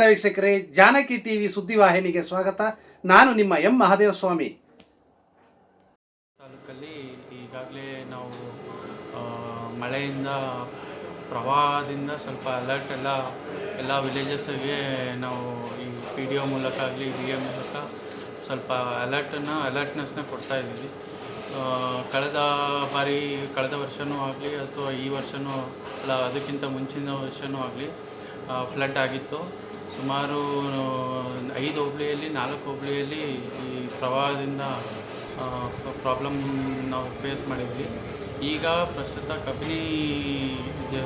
ನಮಸ್ಕಾರ ವೀಕ್ಷಕರೇ, ಜಾನಕಿ ಟಿವಿ ಸುದ್ದಿವಾಹಿನಿಗೆ ಸ್ವಾಗತ. ನಾನು ನಿಮ್ಮ ಎಂ ಮಹಾದೇವ ಸ್ವಾಮಿ ತಾಲೂಕಲ್ಲಿ ಈಗಾಗಲೇ ನಾವು ಮಳೆಯಿಂದ, ಪ್ರವಾಹದಿಂದ ಸ್ವಲ್ಪ ಅಲರ್ಟ್ ಎಲ್ಲ ಎಲ್ಲ ವಿಲೇಜಸ್ಗೆ ನಾವು ಈ ಪಿ ಡಿ ಒ ಮೂಲಕ ಆಗಲಿ ಡಿ ಎ ಮೂಲಕ ಸ್ವಲ್ಪ ಅಲರ್ಟನ್ನು ಅಲರ್ಟ್ನೆಸ್ನ ಕೊಡ್ತಾ ಇದ್ದೀವಿ. ಕಳೆದ ಬಾರಿ, ಕಳೆದ ವರ್ಷವೂ ಆಗಲಿ ಅಥವಾ ಈ ವರ್ಷವೂ ಅಲ್ಲ, ಅದಕ್ಕಿಂತ ಮುಂಚಿನ ವರ್ಷವೂ ಆಗಲಿ ಫ್ಲಡ್ ಆಗಿತ್ತು. ಸುಮಾರು ಐದು ಹೋಬಳಿಯಲ್ಲಿ, ನಾಲ್ಕು ಹೋಬಳಿಯಲ್ಲಿ ಈ ಪ್ರವಾಹದಿಂದ ಪ್ರಾಬ್ಲಮ್ ನಾವು ಫೇಸ್ ಮಾಡಿದ್ವಿ. ಈಗ ಪ್ರಸ್ತುತ ಕಬಿನಿ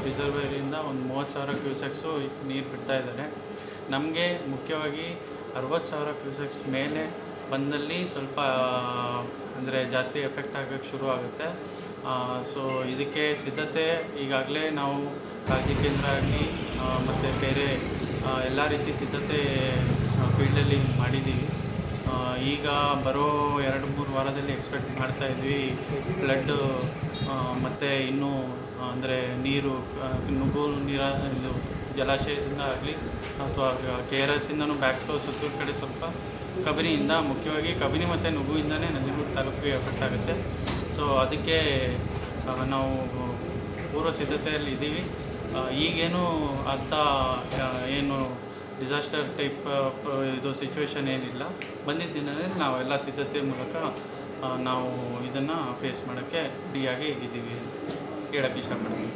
ರಿಸರ್ವೇರಿಂದ ಒಂದು ಮೂವತ್ತು ಸಾವಿರ ಕ್ಯೂಸೆಕ್ಸು ನೀರು ಬಿಡ್ತಾ ಇದ್ದಾರೆ. ನಮಗೆ ಮುಖ್ಯವಾಗಿ ಅರವತ್ತು ಸಾವಿರ ಕ್ಯೂಸೆಕ್ಸ್ ಮೇಲೆ ಬಂದಲ್ಲಿ ಸ್ವಲ್ಪ ಅಂದರೆ ಜಾಸ್ತಿ ಎಫೆಕ್ಟ್ ಆಗೋಕ್ಕೆ ಶುರು ಆಗುತ್ತೆ. ಸೊ ಇದಕ್ಕೆ ಸಿದ್ಧತೆ ಈಗಾಗಲೇ ನಾವು ಕಾಳಜಿ ಕೇಂದ್ರ ಆಗಲಿ ಮತ್ತು ಬೇರೆ ಎಲ್ಲ ರೀತಿ ಸಿದ್ಧತೆ ಫೀಲ್ಡಲ್ಲಿ ಮಾಡಿದ್ದೀವಿ. ಈಗ ಬರೋ ಎರಡು ಮೂರು ವಾರದಲ್ಲಿ ಎಕ್ಸ್ಪೆಕ್ಟ್ ಮಾಡ್ತಾ ಇದ್ವಿ. ಫ್ಲಡ್ಡು ಮತ್ತು ಇನ್ನೂ, ಅಂದರೆ ನೀರು ನುಗ್ಗು ನೀರ, ಇದು ಜಲಾಶಯದಿಂದ ಆಗಲಿ, ಅಥವಾ ಕೆ ಆರ್ ಎಸ್ಸಿಂದನೂ ಬ್ಯಾಕ್ ಫ್ಲೋ ಸುತ್ತೂರು ಕಡೆ ಸ್ವಲ್ಪ ಕಬಿನಿಯಿಂದ, ಮುಖ್ಯವಾಗಿ ಕಬಿನಿ ಮತ್ತು ನುಗ್ಗುವಿಂದನೇ ನಂಜನಗೂಡು ತಾಲೂಕಿಗೆ ಎಫೆಕ್ಟ್ ಆಗುತ್ತೆ. ಸೊ ಅದಕ್ಕೆ ನಾವು ಪೂರ್ವ ಸಿದ್ಧತೆಯಲ್ಲಿ ಇದ್ದೀವಿ. ಈಗೇನು ಆ, ಏನು ಡಿಸಾಸ್ಟರ್ ಟೈಪ್ ಇದು ಸಿಚುವೇಶನ್ ಏನಿಲ್ಲ. ಬಂದಿದ್ದ ದಿನದಲ್ಲಿ ನಾವೆಲ್ಲ ಸಿದ್ಧತೆ ಮೂಲಕ ನಾವು ಇದನ್ನು ಫೇಸ್ ಮಾಡೋಕ್ಕೆ ರೆಡಿಯಾಗಿ ಇದ್ದೀವಿ ಹೇಳಕ್ಕೆ ಇಷ್ಟಪಡ್ತೀನಿ.